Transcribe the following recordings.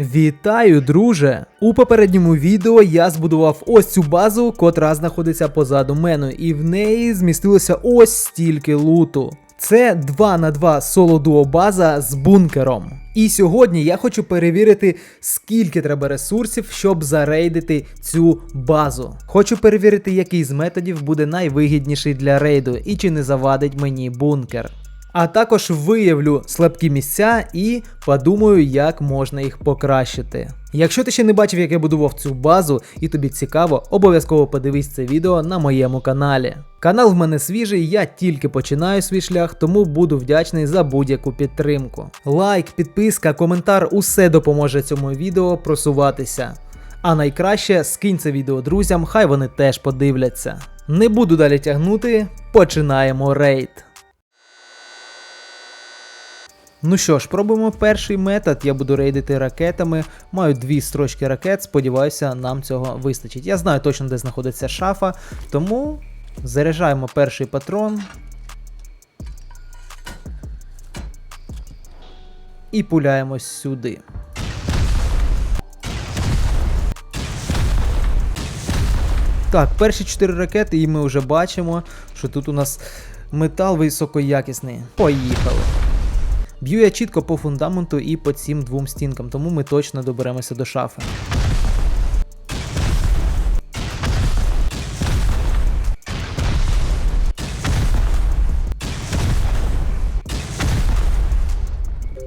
Вітаю, друже! У попередньому відео я збудував ось цю базу, котра знаходиться позаду мене, і в неї змістилося ось стільки луту. Це 2 на 2 соло дуо база з бункером. І сьогодні я хочу перевірити, скільки треба ресурсів, щоб зарейдити цю базу. Хочу перевірити, який з методів буде найвигідніший для рейду і чи не завадить мені бункер. А також виявлю слабкі місця і подумаю, як можна їх покращити. Якщо ти ще не бачив, як я будував цю базу, і тобі цікаво, обов'язково подивись це відео на моєму каналі. Канал в мене свіжий, я тільки починаю свій шлях, тому буду вдячний за будь-яку підтримку. Лайк, підписка, коментар усе допоможе цьому відео просуватися. А найкраще скинь це відео друзям, хай вони теж подивляться. Не буду далі тягнути, починаємо рейд. Ну що ж, пробуємо перший метод. Я буду рейдити ракетами. Маю дві строчки ракет, сподіваюся, нам цього вистачить. Я знаю точно, де знаходиться шафа, тому заряджаємо перший патрон. І пуляємось сюди. Так, перші 4 ракети, і ми вже бачимо, що тут у нас метал високоякісний. Поїхали. Б'ю я чітко по фундаменту і по цим двом стінкам, тому ми точно доберемося до шафи.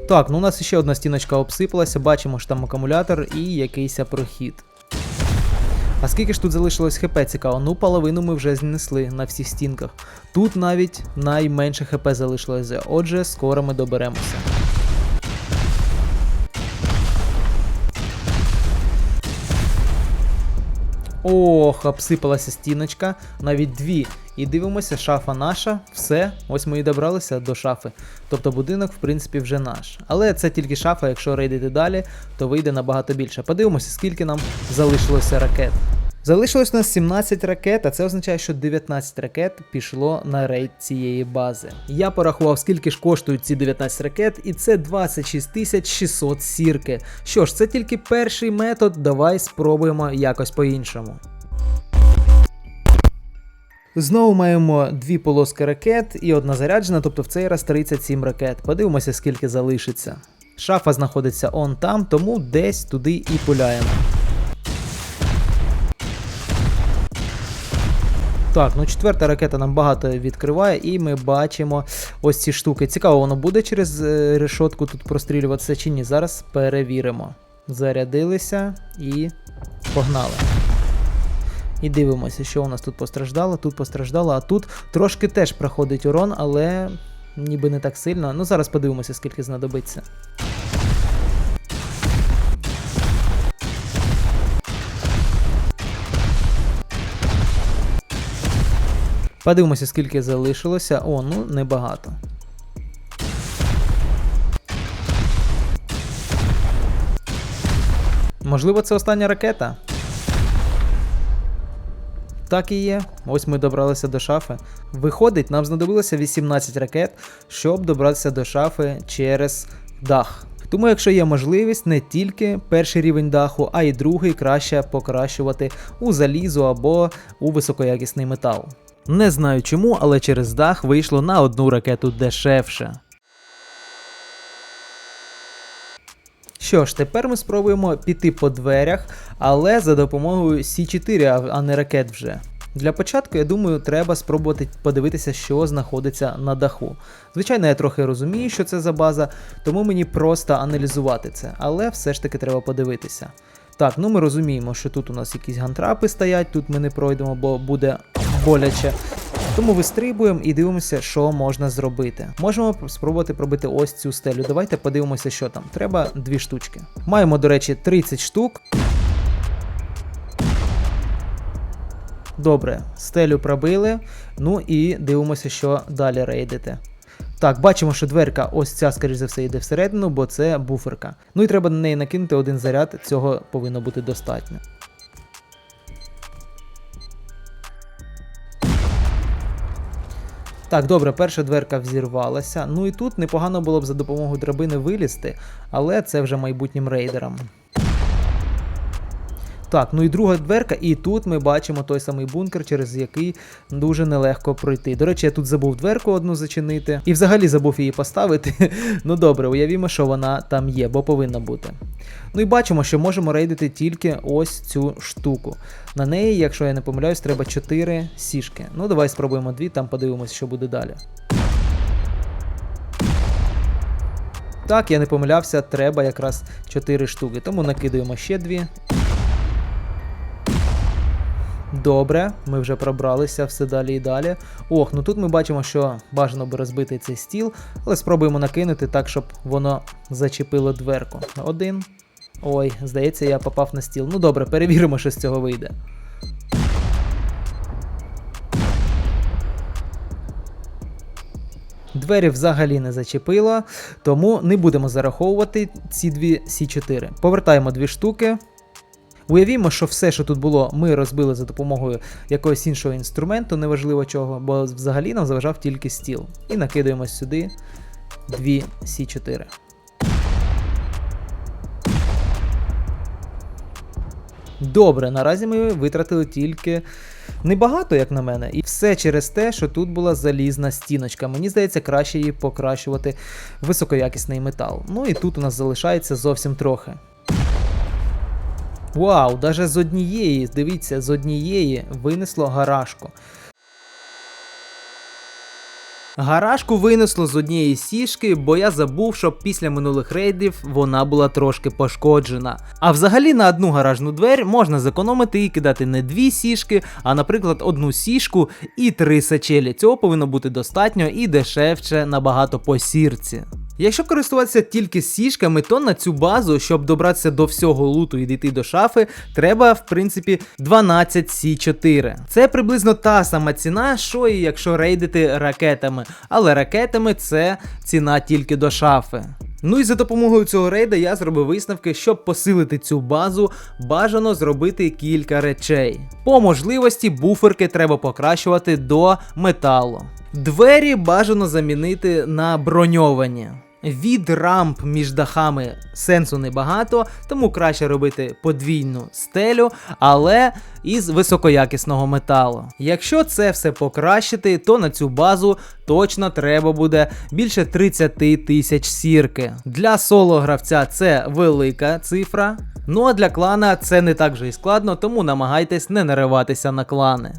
Так, ну у нас ще одна стіночка обсипалася, бачимо, що там акумулятор і якийсь прохід. А скільки ж тут залишилось хп цікаво? Ну, половину ми вже знесли на всіх стінках. Тут навіть найменше хп залишилося, отже, скоро ми доберемося. Ох, обсипалася стіночка, навіть дві. І дивимося, шафа наша, все, ось ми і добралися до шафи. Тобто будинок, в принципі, вже наш. Але це тільки шафа, якщо рейдити далі, то вийде набагато більше. Подивимося, скільки нам залишилося ракет. Залишилось у нас 17 ракет, а це означає, що 19 ракет пішло на рейд цієї бази. Я порахував, скільки ж коштують ці 19 ракет, і це 26 600 сірки. Що ж, це тільки перший метод, давай спробуємо якось по-іншому. Знову маємо дві полоски ракет і одна заряджена, тобто в цей раз 37 ракет. Подивимося, скільки залишиться. Шафа знаходиться он там, тому десь туди і пуляємо. Так, ну четверта ракета нам багато відкриває, і ми бачимо ось ці штуки. Цікаво, воно буде через е, решотку тут прострілюватися чи ні. Зараз перевіримо. Зарядилися і погнали. І дивимося, що у нас тут постраждало, тут постраждало, а тут трошки теж проходить урон, але ніби не так сильно. Ну зараз подивимося, скільки знадобиться. Подивимося, скільки залишилося. О, ну небагато. Можливо, це остання ракета. Так і є. Ось ми добралися до шафи. Виходить, нам знадобилося 18 ракет, щоб добратися до шафи через дах. Тому, якщо є можливість, не тільки перший рівень даху, а й другий краще покращувати у залізо або у високоякісний метал. Не знаю чому, але через дах вийшло на одну ракету дешевше. Що ж, тепер ми спробуємо піти по дверях, але за допомогою С4, а- не ракет вже. Для початку, я думаю, треба спробувати подивитися, що знаходиться на даху. Звичайно, я трохи розумію, що це за база, тому мені просто аналізувати це, але все ж таки треба подивитися. Так, ну ми розуміємо, що тут у нас якісь гантрапи стоять, тут ми не пройдемо, бо буде боляче. Тому вистрибуємо і дивимося, що можна зробити. Можемо спробувати пробити ось цю стелю. Давайте подивимося, що там. Треба дві штучки. Маємо, до речі, 30 штук. Добре, стелю пробили. Ну і дивимося, що далі рейдити. Так, бачимо, що дверка ось ця, скоріш за все, йде всередину, бо це буферка. Ну і треба на неї накинути один заряд, цього повинно бути достатньо. Так, добре, перша дверка взірвалася. Ну і тут непогано було б за допомогою драбини вилізти, але це вже майбутнім рейдерам. Так, ну і друга дверка, і тут ми бачимо той самий бункер, через який дуже нелегко пройти. До речі, я тут забув дверку одну зачинити, і взагалі забув її поставити. ну добре, уявімо, що вона там є, бо повинна бути. Ну і бачимо, що можемо рейдити тільки ось цю штуку. На неї, якщо я не помиляюсь, треба 4 сішки. Ну давай спробуємо дві, там подивимось, що буде далі. Так, я не помилявся, треба якраз 4 штуки. Тому накидаємо ще дві. Добре, ми вже пробралися все далі і далі. Ох, ну тут ми бачимо, що бажано би розбити цей стіл, але спробуємо накинути так, щоб воно зачепило дверку. Один. Ой, здається, я попав на стіл. Ну добре, перевіримо, що з цього вийде. Двері взагалі не зачепило, тому не будемо зараховувати ці дві С4. Повертаємо дві штуки. Уявімо, що все, що тут було, ми розбили за допомогою якогось іншого інструменту, неважливо чого, бо взагалі нам заважав тільки стіл. І накидаємо сюди дві С4. Добре, наразі ми витратили тільки небагато, як на мене. І все через те, що тут була залізна стіночка. Мені здається, краще її покращувати високоякісний метал. Ну і тут у нас залишається зовсім трохи. Вау, даже з однієї, дивіться, з однієї винесло гаражку. Гаражку винесло з однієї сішки, бо я забув, що після минулих рейдів вона була трошки пошкоджена. А взагалі на одну гаражну двері можна зекономити і кидати не дві сішки, а наприклад одну сішку і три сачелі. Цього повинно бути достатньо і дешевше набагато по сірці. Якщо користуватися тільки сішками, то на цю базу, щоб добратися до всього луту і дійти до шафи, треба, в принципі, 12 С4. Це приблизно та сама ціна, що і якщо рейдити ракетами. Але ракетами це ціна тільки до шафи. Ну і за допомогою цього рейда я зробив висновки, щоб посилити цю базу, бажано зробити кілька речей. По можливості буферки треба покращувати до металу. Двері бажано замінити на броньовані. Від рамп між дахами сенсу небагато, тому краще робити подвійну стелю, але із високоякісного металу. Якщо це все покращити, то на цю базу точно треба буде більше 30 тисяч сірки. Для соло гравця це велика цифра. Ну а для клана це не так вже і складно, тому намагайтесь не нариватися на клани.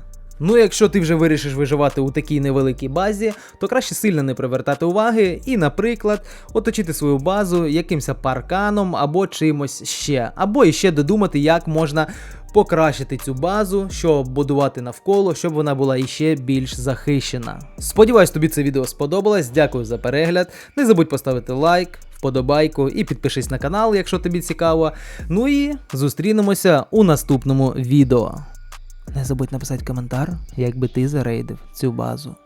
Ну, якщо ти вже вирішиш виживати у такій невеликій базі, то краще сильно не привертати уваги і, наприклад, оточити свою базу якимось парканом або чимось ще, або іще додумати, як можна покращити цю базу, щоб будувати навколо, щоб вона була іще більш захищена. Сподіваюсь, тобі це відео сподобалось. Дякую за перегляд. Не забудь поставити лайк. Вподобайку і підпишись на канал, якщо тобі цікаво. Ну і зустрінемося у наступному відео. Не забудь написати коментар, як би ти зарейдив цю базу.